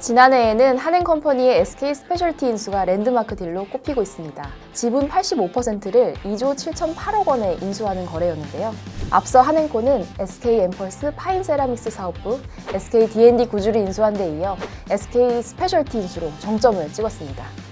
지난해에는 한행컴퍼니의 SK 스페셜티 인수가 랜드마크 딜로 꼽히고 있습니다. 지분 85%를 2조 7,008억 원에 인수하는 거래였는데요. 앞서 한행코는 SK 엠펄스 파인 세라믹스 사업부, SK D&D 구주를 인수한 데 이어 SK 스페셜티 인수로 정점을 찍었습니다.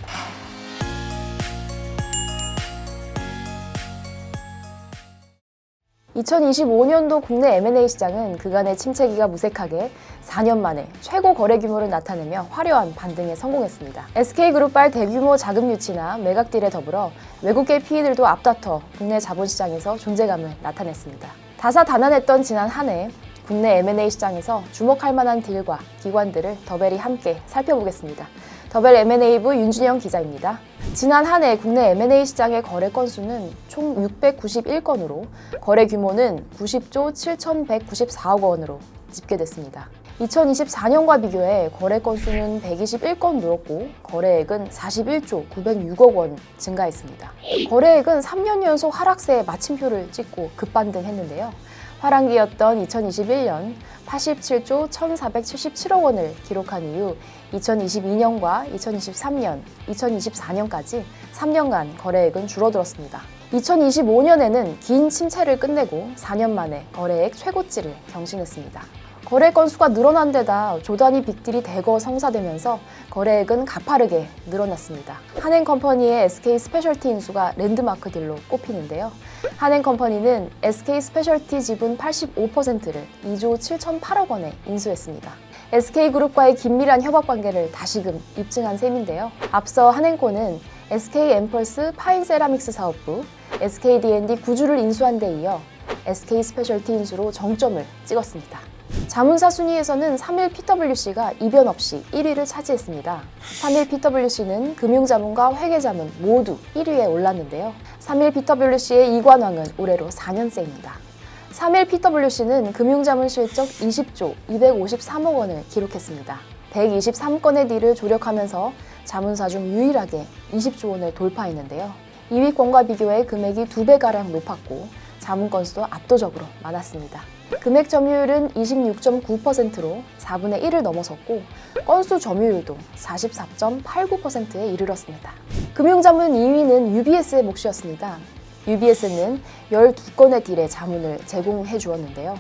(2025년도) 국내 M&A 시장은 그간의 침체기가 무색하게 4년 만에 최고 거래 규모를 나타내며 화려한 반등에 성공했습니다. SK그룹발 대규모 자금 유치나 매각 딜에 더불어 외국계 PE들도 앞다퉈 국내 자본시장에서 존재감을 나타냈습니다. 다사다난했던 지난 한 해 국내 M&A 시장에서 주목할 만한 딜과 기관들을 더벨이 함께 살펴보겠습니다. 더벨 M&A부 윤준영 기자입니다. 지난 한 해 국내 M&A 시장의 거래 건수는 총 691건으로 거래 규모는 90조 7,194억 원으로 집계됐습니다. 2024년과 비교해 거래 건수는 121건 늘었고 거래액은 41조 906억 원 증가했습니다. 거래액은 3년 연속 하락세에 마침표를 찍고 급반등했는데요. 화랑기였던 2021년 87조 1,477억 원을 기록한 이후 2022년과 2023년, 2024년까지 3년간 거래액은 줄어들었습니다. 2025년에는 긴 침체를 끝내고 4년 만에 거래액 최고치를 경신했습니다. 거래 건수가 늘어난 데다 조단위 빅딜이 대거 성사되면서 거래액은 가파르게 늘어났습니다. 한행컴퍼니의 SK 스페셜티 인수가 랜드마크 딜로 꼽히는데요. 한행컴퍼니는 SK 스페셜티 지분 85%를 2조 7,008억 원에 인수했습니다. SK그룹과의 긴밀한 협업 관계를 다시금 입증한 셈인데요. 앞서 한행코는 SK 엠펄스 파인 세라믹스 사업부, SK D&D 구주를 인수한 데 이어 SK 스페셜티 인수로 정점을 찍었습니다. 자문사 순위에서는 3일 PwC가 이변 없이 1위를 차지했습니다. 3일 PwC는 금융자문과 회계자문 모두 1위에 올랐는데요. 3일 PwC의 이관왕은 올해로 4년째입니다. 3일 PwC는 금융자문 실적 20조 253억 원을 기록했습니다. 123건의 딜을 조력하면서 자문사 중 유일하게 20조 원을 돌파했는데요. 2위권과 비교해 금액이 2배가량 높았고 자문 건수도 압도적으로 많았습니다. 금액 점유율은 26.9%로 4분의 1을 넘어섰고 건수 점유율도 44.89%에 이르렀습니다. 금융자문 2위는 UBS의 몫이었습니다. UBS는 12건의 딜의 자문을 제공해 주었는데요.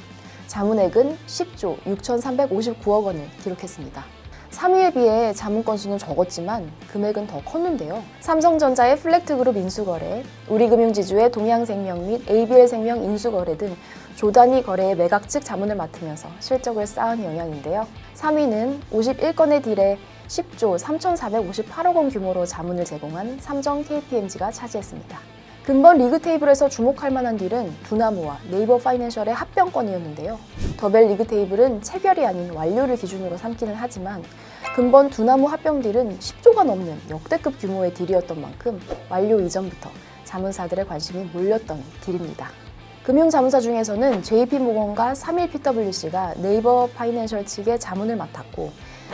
자문액은 10조 6,359억 원을 기록했습니다. 3위에 비해 자문 건수는 적었지만 금액은 더 컸는데요. 삼성전자의 플렉트그룹 인수거래, 우리금융지주의 동양생명 및 ABL생명 인수거래 등 조단위 거래의 매각 측 자문을 맡으면서 실적을 쌓은 영향인데요. 3위는 51건의 딜에 10조 3,458억 원 규모로 자문을 제공한 삼성 KPMG가 차지했습니다. 근본 리그 테이블에서 주목할 만한 딜은 두나무와 네이버 파이낸셜의 합병권이었는데요. 더벨 리그 테이블은 체결이 아닌 완료를 기준으로 삼기는 하지만 근본 두나무 합병 딜은 10조가 넘는 역대급 규모의 딜이었던 만큼 완료 이전부터 자문사들의 관심이 몰렸던 딜입니다. 금융자문사 중에서는 JP모건과 3일 PwC가 네이버 파이낸셜 측의 자문을 맡았고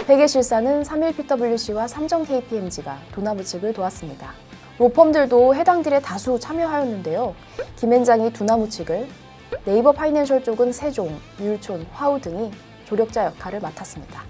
회계실사는 3일 PwC와 삼성 KPMG가 도나무 측을 도왔습니다. 로펌들도 해당 딜에 다수 참여하였는데요. 김앤장이 두나무 측을, 네이버 파이낸셜 쪽은 세종, 율촌, 화우 등이 조력자 역할을 맡았습니다.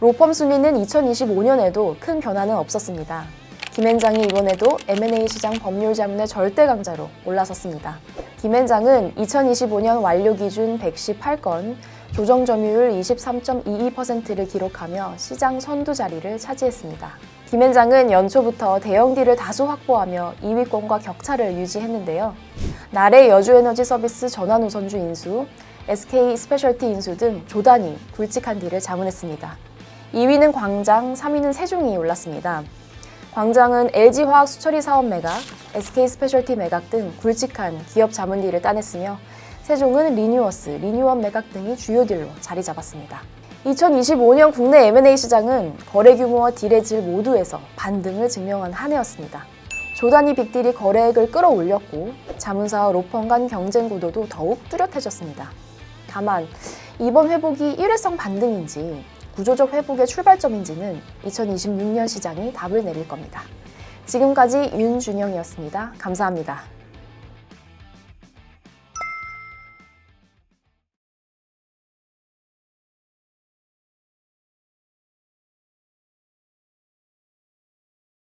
로펌 순위는 2025년에도 큰 변화는 없었습니다. 김앤장이 이번에도 M&A 시장 법률 자문의 절대 강자로 올라섰습니다. 김앤장은 2025년 완료 기준 118건, 조정 점유율 23.22%를 기록하며 시장 선두 자리를 차지했습니다. 김앤장은 연초부터 대형 딜을 다수 확보하며 2위권과 격차를 유지했는데요. 나래 여주에너지 서비스 전환 우선주 인수, SK 스페셜티 인수 등 조단위 굵직한 딜을 자문했습니다. 2위는 광장, 3위는 세종이 올랐습니다. 광장은 LG화학 수처리 사업 매각, SK 스페셜티 매각 등 굵직한 기업 자문 딜을 따냈으며 세종은 리뉴어스, 리뉴원 매각 등이 주요 딜로 자리 잡았습니다. 2025년 국내 M&A 시장은 거래 규모와 딜의 질 모두에서 반등을 증명한 한 해였습니다. 조단위 빅딜이 거래액을 끌어올렸고 자문사와 로펌 간 경쟁 구도도 더욱 뚜렷해졌습니다. 다만 이번 회복이 일회성 반등인지 구조적 회복의 출발점인지는 2026년 시장이 답을 내릴 겁니다. 지금까지 윤준영이었습니다. 감사합니다.